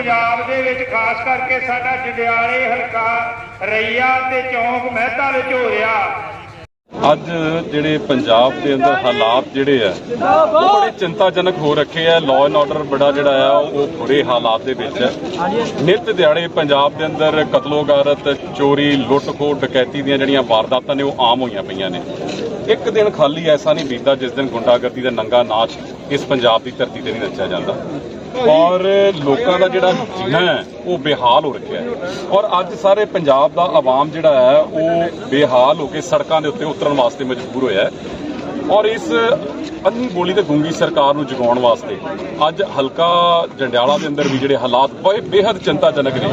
ਪੰਜਾਬ ਦੇ ਵਿੱਚ ਖਾਸ ਕਰਕੇ ਸਾਡਾ ਜੰਡਿਆਲੇ ਹਲਕਾ ਰਈਆ ਤੇ ਚੌਂਕ ਮਹਿਤਾ ਵਿੱਚ ਹੋ ਰਿਹਾ। ਅੱਜ ਜਿਹੜੇ ਪੰਜਾਬ ਦੇ ਅੰਦਰ ਹਾਲਾਤ ਜਿਹੜੇ ਆ, ਉਹ ਬੜੇ ਚਿੰਤਾਜਨਕ ਹੋ ਰੱਖੇ ਆ। ਲਾਅ ਐਂਡ ਆਰਡਰ ਬੜਾ ਜਿਹੜਾ ਆ, ਉਹ ਬੁਰੇ ਹਾਲਾਤ ਦੇ ਵਿੱਚ ਹੈ ਨਿਤ ਦਿਹਾੜੇ ਪੰਜਾਬ ਦੇ ਅੰਦਰ ਕਤਲੋਗਾਰਤ ਚੋਰੀ, ਲੁੱਟ ਖੋਹ, ਡਕੈਤੀ ਦੀਆਂ ਜਿਹੜੀਆਂ ਵਾਰਦਾਤਾਂ ਨੇ, ਉਹ ਆਮ ਹੋਈਆਂ ਪਈਆਂ ਨੇ। ਇੱਕ ਦਿਨ ਖਾਲੀ ਐਸਾ ਨਹੀਂ ਬੀਤਦਾ ਜਿਸ ਦਿਨ ਗੁੰਡਾਗਰਦੀ ਦਾ ਨੰਗਾ ਨਾਚ ਇਸ ਪੰਜਾਬ ਦੀ ਧਰਤੀ ਤੇ ਨਹੀਂ ਨੱਚਿਆ ਜਾਂਦਾ। ਔਰ ਲੋਕਾਂ ਦਾ ਜਿਹੜਾ ਜੀਣਾ ਹੈ, ਉਹ ਬੇਹਾਲ ਹੋ ਰੱਖਿਆ ਹੈ। ਔਰ ਅੱਜ ਸਾਰੇ ਪੰਜਾਬ ਦਾ ਆਵਾਮ ਜਿਹੜਾ ਹੈ, ਉਹ ਬੇਹਾਲ ਹੋ ਕੇ ਸੜਕਾਂ ਦੇ ਉੱਤੇ ਉਤਰਨ ਵਾਸਤੇ ਮਜਬੂਰ ਹੋਇਆ ਹੈ। ਔਰ ਇਸ ਅੰਨੀ ਬੋਲੀ ਤੇ ਗੁੰਗੀ ਸਰਕਾਰ ਨੂੰ ਜਗਾਉਣ ਵਾਸਤੇ ਅੱਜ ਹਲਕਾ ਜੰਡਿਆਲਾ ਦੇ ਅੰਦਰ ਵੀ ਜਿਹੜੇ ਹਾਲਾਤ ਬੜੇ ਬੇहद ਚਿੰਤਾਜਨਕ ਨੇ।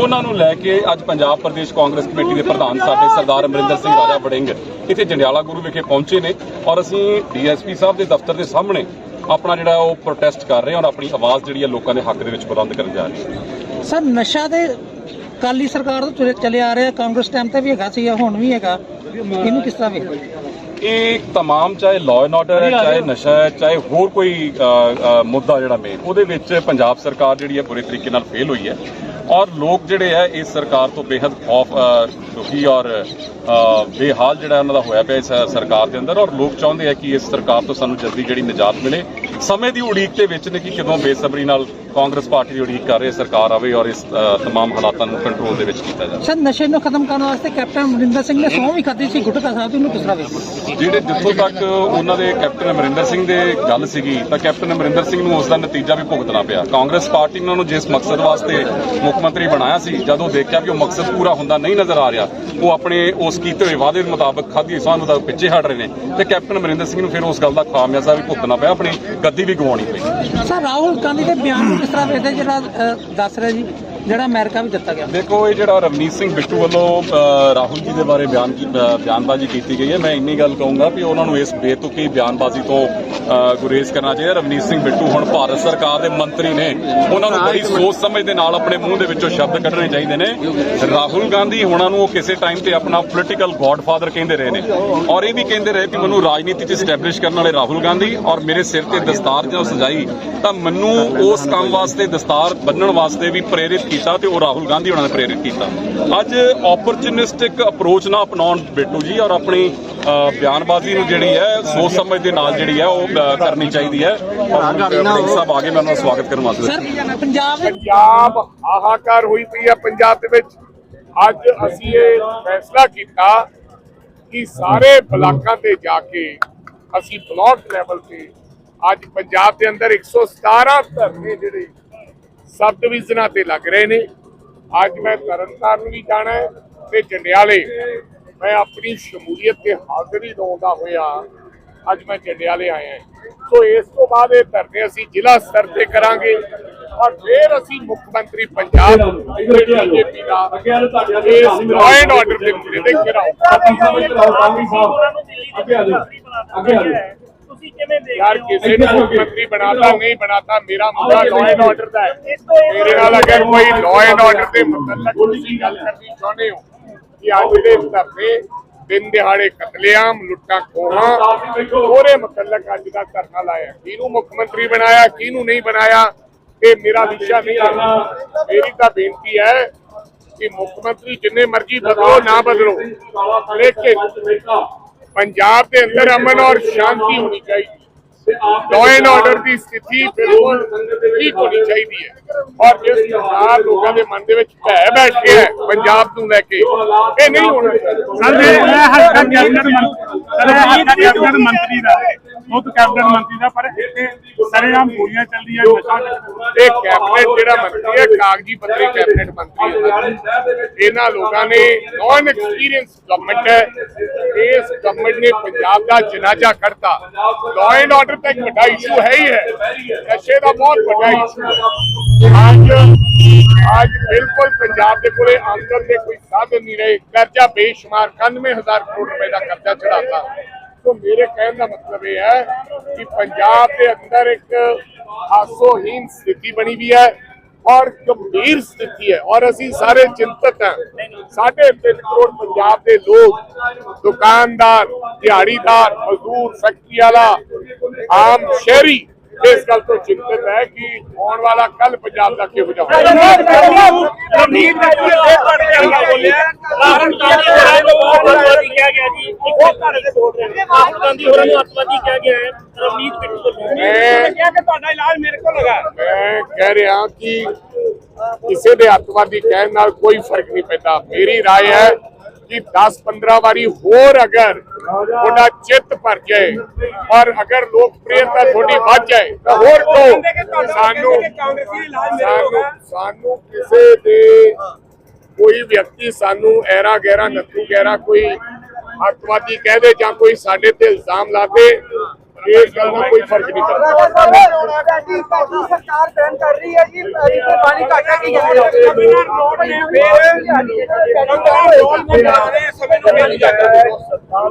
ਉਹਨਾਂ ਨੂੰ ਲੈ ਕੇ ਅੱਜ ਪੰਜਾਬ ਪ੍ਰਦੇਸ਼ ਕਾਂਗਰਸ ਕਮੇਟੀ ਦੇ ਪ੍ਰਧਾਨ ਸਾਡੇ ਸਰਦਾਰ ਅਮਰਿੰਦਰ ਸਿੰਘ ਰਾਜਾ ਵੜਿੰਗ ਇੱਥੇ ਜੰਡਿਆਲਾ ਗੁਰੂ ਵਿਖੇ ਪਹੁੰਚੇ ਨੇ। ਔਰ ਅਸੀਂ ਡੀਐਸਪੀ ਸਾਹਿਬ ਦੇ ਦਫ਼ਤਰ ਦੇ ਸਾਹਮਣੇ ਆਪਣਾ ਜਿਹੜਾ ਉਹ ਪ੍ਰੋਟੈਸਟ ਕਰ ਰਹੇ ਔਰ ਆਪਣੀ ਆਵਾਜ਼ ਜਿਹੜੀ ਹੈ ਲੋਕਾਂ ਦੇ ਹੱਕ ਦੇ ਵਿੱਚ ਬੁਲੰਦ ਕਰਨ ਜਾ ਰਹੇ ਹਾਂ ਸਰ ਨਸ਼ਾ ਦੇ ਕਾਲੀ ਸਰਕਾਰ ਤੋਂ ਚਲੇ- ਆ ਰਿਹਾ ਕਾਂਗਰਸ ਟਾਈਮ ਤੇ ਵੀ ਹੈਗਾ ਸੀ ਹੁਣ ਵੀ ਹੈਗਾ? ਇਹਨੂੰ ਕਿਸ ਤਰ੍ਹਾਂ ਵੇਖਦੇ ਇਹ ਤਮਾਮ ਚਾਹੇ ਲਾਅ ਐਂਡ ਆਰਡਰ ਹੈ ਚਾਹੇ ਨਸ਼ਾ ਹੈ ਚਾਹੇ ਹੋਰ ਕੋਈ ਮੁੱਦਾ ਜਿਹੜਾ ਮੇਨ ਉਹਦੇ ਵਿੱਚ ਪੰਜਾਬ ਸਰਕਾਰ ਜਿਹੜੀ ਹੈ ਬੁਰੇ ਤਰੀਕੇ ਨਾਲ ਫੇਲ ਹੋਈ ਹੈ। ਔਰ ਲੋਕ ਜਿਹੜੇ ਹੈ ਇਸ ਸਰਕਾਰ ਤੋਂ ਬੇहद ਖੌਫ ਦੁਖੀ ਔਰ ਬੇਹਾਲ ਜਿਹੜਾ ਉਹਨਾਂ ਦਾ ਹੋਇਆ ਪਿਆ ਇਸ ਸਰਕਾਰ ਦੇ ਅੰਦਰ। ਔਰ ਲੋਕ ਚਾਹੁੰਦੇ ਆ ਕਿ ਇਸ ਸਰਕਾਰ ਤੋਂ ਸਾਨੂੰ ਜਲਦੀ ਜਿਹੜੀ ਨਿਜਾਤ ਮਿਲੇ। ਸਮੇਂ ਦੀ ਉਡੀਕ ਦੇ ਵਿੱਚ ਨੇ ਕਿ ਕਦੋਂ ਬੇਸਬਰੀ ਨਾਲ ਕਾਂਗਰਸ ਪਾਰਟੀ ਦੀ ਉਡੀਕ ਕਰ ਰਹੀ ਸਰਕਾਰ ਆਵੇ ਔਰ ਇਸ ਤਮਾਮ ਹਾਲਾਤਾਂ ਨੂੰ ਕੰਟਰੋਲ ਦੇ ਵਿੱਚ ਕੀਤਾ ਜਾਵੇ। ਸਰ ਨਸ਼ੇ ਨੂੰ ਖਤਮ ਕਰਨ ਵਾਸਤੇ ਕੈਪਟਨ ਅਮਰਿੰਦਰ ਸਿੰਘ ਨੇ ਸਹੁੰ ਵੀ ਖਾਧੀ ਸੀ ਗੁਟਕਾ ਸਾਹਿਬ ਦੀ ਉਹਨੂੰ ਕਿਸ ਤਰ੍ਹਾਂ ਜਿਹੜੇ ਜਿੱਥੋਂ ਤੱਕ ਉਹਨਾਂ ਦੇ ਕੈਪਟਨ ਅਮਰਿੰਦਰ ਸਿੰਘ ਦੇ ਗੱਲ ਸੀਗੀ ਤਾਂ ਕੈਪਟਨ ਅਮਰਿੰਦਰ ਸਿੰਘ ਨੂੰ ਉਸ ਦਾ ਨਤੀਜਾ ਵੀ ਭੁਗਤਣਾ ਪਿਆ। ਕਾਂਗਰਸ ਪਾਰਟੀ ਨੇ ਉਹਨੂੰ ਜਿਸ ਮਕਸਦ ਵਾਸਤੇ ਮੁੱਖ ਮੰਤਰੀ ਬਣਾਇਆ ਸੀ ਜਦੋਂ ਦੇਖਿਆ ਕਿ ਉਹ ਮਕਸਦ ਪੂਰਾ ਹੁੰਦਾ ਨਹੀਂ ਨਜ਼ਰ ਆ ਰਿਹਾ ਉਹ ਆਪਣੇ ਉਸ ਕੀਤੇ ਹੋਏ ਵਾਅਦੇ ਦੇ ਮੁਤਾਬਕ ਖਾਦੀ ਸਾਹ ਮੁਤਾਬਕ ਪਿੱਛੇ ਹਟ ਰਹੇ ਨੇ ਤੇ ਕੈਪਟਨ ਅਮਰਿੰਦਰ ਸਿੰਘ ਨੂੰ ਫਿਰ ਉਸ ਗੱਲ ਦਾ ਖਾਮਿਆਜ਼ਾ ਵੀ ਭੁਗਤਣਾ ਪਿਆ ਆਪਣੀ ਗੱਦੀ ਵੀ ਗਵਾਉਣੀ ਪਈ। ਸਰ ਰਾਹੁਲ ਗਾਂਧੀ ਦੇ ਬਿਆਨ ਨੂੰ ਕਿਸ ਤਰ੍ਹਾਂ ਵੇਖਦੇ ਜਿਹੜਾ ਅ, ਦੱਸ ਰਿਹਾ ਜੀ? ਜਿਹੜਾ ਅਮਰੀਕਾ ਵੀ ਦਿੱਤਾ ਗਿਆ। ਦੇਖੋ ਇਹ ਜਿਹੜਾ ਰਵਨੀਤ ਸਿੰਘ ਬਿੱਟੂ ਵੱਲੋਂ ਅ, ਰਾਹੁਲ ਜੀ ਦੇ ਬਾਰੇ ਬਿਆਨ ਕੀ- ਅ, ਬਿਆਨਬਾਜ਼ੀ ਕੀਤੀ ਗਈ ਹੈ। ਮੈਂ ਇੰਨੀ ਗੱਲ ਕਹੂੰਗਾ ਕਿ ਉਹਨਾਂ ਨੂੰ ਇਸ ਬੇਤੁਕੀ ਬਿਆਨਬਾਜ਼ੀ ਤੋਂ ਅ, ਗੁਰੇਜ਼ ਕਰਨਾ ਚਾਹੀਦਾ। ਰਵਨੀਤ ਸਿੰਘ ਬਿੱਟੂ ਹੁਣ ਭਾਰਤ ਸਰਕਾਰ ਦੇ ਮੰਤਰੀ ਨੇ। ਉਹਨਾਂ ਨੂੰ ਬੜੀ ਸੋਚ ਸਮਝ ਦੇ ਨਾਲ ਆਪਣੇ ਮੂੰਹ ਦੇ ਵਿੱਚੋਂ ਸ਼ਬਦ ਕੱਢਣੇ ਚਾਹੀਦੇ ਨੇ। ਰਾਹੁਲ ਗਾਂਧੀ ਹੁਣਾਂ ਨੂੰ ਉਹ ਕਿਸੇ ਟਾਈਮ ਤੇ ਆਪਣਾ ਪੋਲੀਟੀਕਲ ਗੋਡਫਾਦਰ ਕਹਿੰਦੇ ਰਹੇ ਨੇ। ਔਰ ਇਹ ਵੀ ਕਹਿੰਦੇ ਰਹੇ ਕਿ ਮੈਨੂੰ ਰਾਜਨੀਤੀ 'ਚ ਸਟੈਬਲਿਸ਼ ਕਰਨ ਵਾਲੇ ਰਾਹੁਲ ਗਾਂਧੀ ਔਰ ਮੇਰੇ ਸਿਰ ਤੇ ਦਸਤਾਰ ਜਦੋਂ ਸਜਾਈ ਤਾਂ ਮੈਨੂੰ ਉਸ ਕੰਮ ਵਾਸਤੇ ਦਸਤਾਰ ਬੰਨਣ ਵਾਸਤੇ ਵੀ ਪ੍ਰੇਰਿਤ ਕੀਤਾ ਤੇ ਉਹ ਰਾਹੁਲ ਗਾਂਧੀ ਉਹਨਾਂ ਨੇ ਪ੍ਰੇਰਿਤ ਕੀਤਾ। ਅੱਜ ਓਪਰਚੁਨਿਸਟਿਕ ਅਪਰੋਚ ਨਾ ਅਪਣਾਉਣ ਬਿੱਟੂ ਜੀ ਔਰ ਆਪਣੀ ਬਿਆਨਬਾਜ਼ੀ ਨੂੰ ਜਿਹੜੀ ਹੈ ਸੋਚ ਸਮਝ ਦੇ ਨਾਲ ਜਿਹੜੀ ਹੈ ਉਹ ਕਰਨੀ ਚਾਹੀਦੀ ਹੈ। ਸਾਹਿਬ ਆਗੇ ਮੈਂ ਉਹਨਾਂ ਦਾ ਸਵਾਗਤ ਕਰਨ ਵਾਸਤੇ। ਸਰ ਪੰਜਾਬ? ਪੰਜਾਬ ਹਾਹਾਕਾਰ ਹੋਈ ਪਈ ਹੈ ਪੰਜਾਬ ਦੇ ਵਿੱਚ। ਅੱਜ ਅਸੀਂ ਇਹ ਫੈਸਲਾ ਕੀਤਾ ਕਿ ਸਾਰੇ ਬਲਾਕਾਂ ਤੇ ਜਾ ਕੇ ਅਸੀਂ ਬਲਾਕ ਲੈਵਲ ਤੇ ਅੱਜ ਪੰਜਾਬ ਦੇ ਅੰਦਰ 117 ਧਰਨੇ ਜਿਹੜੇ ਸਬ ਡਿਵੀਜ਼ਨਾਂ ਤੇ ਲੱਗ ਰਹੇ ਨੇ। ਅੱਜ ਮੈਂ ਤਰਨਤਾਰਨ ਵੀ ਜਾਣਾ ਹੈ ਤੇ ਜੰਡਿਆਲੇ। ਮੈਂ ਆਪਣੀ ਸ਼ਮੂਲੀਅਤ ਤੇ ਹਾਜ਼ਰੀ ਲਾਉਂਦਾ ਹੋਇਆ ਅੱਜ ਮੈਂ ਜੰਡਿਆਲੇ ਆਇਆ ਸੋ ਇਸ ਤੋਂ ਬਾਅਦ ਇਹ ਧਰਨੇ ਅਸੀਂ ਜ਼ਿਲ੍ਹਾ ਸਤਰ ਤੇ ਕਰਾਂਗੇ ਔਰ ਫਿਰ ਅਸੀਂ ਮੁੱਖ ਮੰਤਰੀ ਪੰਜਾਬ ਬੀਜੇਪੀ ਦਾ ਇਸ ਲਾਅ ਆਰਡਰ ਦੇ ਮੁੱਦੇ ਤੇ ਘਿਰਾਓ ਯਾਰ ਕਿਸੇ ਨੂੰ ਮੁੱਖ ਮੰਤਰੀ ਬਣਾਤਾ ਨਹੀਂ ਬਣਾਤਾ ਮੇਰਾ ਮੁੱਦਾ ਲਾਅ ਐਂਡ ਆਰਡਰ ਦਾ ਹੈ। ਮੇਰੇ ਨਾਲ ਅਗਰ ਕੋਈ ਲਾਅ ਐਂਡ ਆਰਡਰ ਦੇ ਮੁਤਲਕ ਤੁਸੀਂ ਗੱਲ ਕਰਨੀ ਚਾਹੁੰਦੇ ਹੋ ਕਿ ਅੱਜ ਦੇ ਧਰਨੇ ਦਿਨ ਦਿਹਾੜੇ ਕਤਲੇਆਮ ਲੁੱਟਾਂ ਖੋਹਾਂ ਉਹਦੇ ਮੁਤਲਕ ਅੱਜ ਦਾ ਧਰਨਾ ਲਾਇਆ ਕਿਹਨੂੰ ਮੁੱਖ ਮੰਤਰੀ ਬਣਾਇਆ ਕਿਹਨੂੰ ਨਹੀਂ ਬਣਾਇਆ ਇਹ ਮੇਰਾ ਵਿਸ਼ਾ ਨਹੀਂ ਹੈ। ਮੇਰੀ ਤਾਂ ਬੇਨਤੀ ਹੈ ਕਿ ਮੁੱਖ ਮੰਤਰੀ ਜਿੰਨੇ ਮਰਜ਼ੀ ਬਦਲੋ ਨਾ ਬਦਲੋ। ਲੇਕਿਨ ਪੰਜਾਬ ਦੇ ਅੰਦਰ ਅਮਨ ਔਰ ਸ਼ਾਂਤੀ ਹੋਣੀ ਚਾਹੀਦੀ ਲੋ ਐਂਡ ਆਰਡਰ ਦੀ ਸਥਿਤੀ ਬਿਲਕੁਲ ਠੀਕ ਹੋਣੀ ਚਾਹੀਦੀ ਹੈ। ਔਰ ਜਿਸ ਪ੍ਰਕਾਰ ਲੋਕਾਂ ਦੇ ਮਨ ਦੇ ਵਿੱਚ ਭੈ ਬੈਠ ਕੇ ਹੈ, ਪੰਜਾਬ ਨੂੰ ਲੈ ਕੇ, ਇਹ ਨਹੀਂ ਹੋਣਾ ਚਾਹੀਦਾ। ਸਰ ਇਹ ਹਲਕਾ ਕੈਬਨਿਟ ਮੰਤਰੀ ਦਾ। ਹੈ। ਮੁੱਖ ਮੰਤਰੀ ਦਾ, ਪਰ ਇੱਥੇ ਸਰੇਆਮ ਗੋਲੀਆਂ ਚੱਲਦੀਆਂ ਨਸ਼ਾ ਇਹ ਕੈਬਨਿਟ ਜਿਹੜਾ ਮੰਤਰੀ ਹੈ, ਕਾਗਜ਼ੀ ਪੱਤਰੀ ਕੈਬਨਿਟ ਮੰਤਰੀ ਹੈ। ਇਹਨਾਂ ਲੋਕਾਂ ਨੇ ਨੌਨ ਐਕਸਪੀਰੀਅੰਸ ਗਵਰਨਮੈਂਟ ਹੈ। ਇਸ ਗਵਰਨਮੈਂਟ ਨੇ ਪੰਜਾਬ ਦਾ ਜਨਾਜ਼ਾ ਕੱਢਤਾ। ਲਾਅ ਐਂਡ ਆਰਡਰ ਤਾਂ ਇੱਕ ਵੱਡਾ ਇਸ਼ੂ ਹੈ ਹੀ ਹੈ। ਨਸ਼ੇ ਦਾ ਬਹੁਤ ਵੱਡਾ ਇਸ਼ੂ ਹੈ। ਅੱਜ ਅੱਜ ਬਿਲਕੁਲ ਪੰਜਾਬ ਦੇ ਕੋਲੇ ਆਮਦਨ ਦੇ ਕੋਈ ਸਾਧਨ ਨਹੀਂ ਰਹੇ। ਕਰਜ਼ਾ ਬੇਸ਼ੁਮਾਰ 91000 ਕਰੋੜ ਰੁਪਏ ਦਾ ਕਰਜ਼ਾ ਚੜਾਤਾ ਸੋ ਮੇਰੇ ਕਹਿਣ ਦਾ ਮਤਲਬ ਇਹ ਹੈ ਕਿ ਪੰਜਾਬ ਦੇ ਅੰਦਰ ਇੱਕ ਹਾਸੋਹੀਨ ਸਥਿਤੀ ਬਣੀ ਵੀ ਹੈ ਔਰ ਗੰਭੀਰ ਸਥਿਤੀ ਹੈ ਔਰ ਅਸੀਂ ਸਾਰੇ ਚਿੰਤਤ ਹਾਂ ਸਾਢੇ ਤਿੰਨ ਕਰੋੜ ਪੰਜਾਬ ਦੇ ਲੋਕ ਦੁਕਾਨਦਾਰ ਦਿਹਾੜੀਦਾਰ ਮਜ਼ਦੂਰ ਫੈਕਟਰੀ ਵਾਲਾ ਆਮ ਸ਼ਹਿਰੀ ਇਸ ਗੱਲ ਤੋਂ ਚਿੰਤਤ ਹੈ ਕਿ ਆਉਣ ਵਾਲਾ ਕੱਲ ਪੰਜਾਬ ਦਾ ਕਿਹੋ ਜਿਹਾ ਹੋਵੇਗਾ ਰਵਨੀਤ ਬਿੱਟੂ ਨੇ ਫੇਰ ਤੁਹਾਡੇ ਚੰਗਾ ਬੋਲਿਆ ਰਾਹੁਲ ਗਾਂਧੀ ਹੋਰਾਂ ਨੂੰ ਅੱਤਵਾਦੀ ਕਿਹਾ ਗਿਆ ਜੀ ਇੱਕ ਹੋਰ ਤੁਹਾਡੇ ਤੇ ਬੋਲ ਰਹੇ ਨੇ ਰਾਹੁਲ ਗਾਂਧੀ ਹੋਰਾਂ ਨੂੰ ਅੱਤਵਾਦੀ ਕਿਹਾ ਗਿਆ ਹੈ ਰਵਨੀਤ ਬਿੱਟੂ ਵੱਲੋਂ ਮੈਂ ਕਿਹਾ ਕਿ ਤੁਹਾਡਾ ਇਲਾਜ ਮੇਰੇ ਕੋਲ ਲਗਾ ਮੈਂ ਕਹਿ ਰਿਹਾ ਕਿ ਕਿਸੇ ਦੇ ਅੱਤਵਾਦੀ ਕਹਿਣ ਨਾਲ ਕੋਈ ਫਰਕ ਨਹੀਂ ਪੈਂਦਾ ਮੇਰੀ رائے ਹੈ ਕਿ 10-15 ਵਾਰੀ ਹੋਰ ਅਗਰ ਤੁਹਾਡਾ ਚਿੱਤ ਭਰ ਜਾਏ ਔਰ ਅਗਰ ਲੋਕਪ੍ਰਿਯਤਾ ਥੋੜੀ ਵੱਧ ਜਾਏ ਤਾਂ ਹੋਰ ਕੋ ਸਾਨੂੰ ਕਾਂਗਰਸੀ ਇਲਾਜ ਸਾਨੂੰ ਸਾਨੂੰ ਕਿਸੇ ਦੇ ਕੋਈ ਵਿਅਕਤੀ ਸਾਨੂੰ ਐਰਾ ਗੈਰਾ ਨੱਥੂ ਗੈਰਾ ਕੋਈ ਅੱਤਵਾਦੀ ਕਹਿ ਦੇ ਜਾਂ ਕੋਈ ਸਾਡੇ ਤੇ ਇਲਜ਼ਾਮ ਲਾ ਦੇ ਇਸ ਗੱਲ ਦਾ ਕੋਈ ਫ਼ਰਕ ਨਹੀਂ ਪੈਂਦਾ। ਸਰਕਾਰ ਬੈਨ ਕਰ ਰਹੀ ਹੈ ਜੀ ਇੱਥੇ ਪਾਣੀ ਘੱਟ ਕੀ ਕਹਿੰਦੇ ਹੋ ਰੋਡ ਨੇ ਫੇਰ ਰੋਡ ਨੇ ਸਮੇਂ ਨੂੰ ਮਿਲ ਜਾਂਦਾ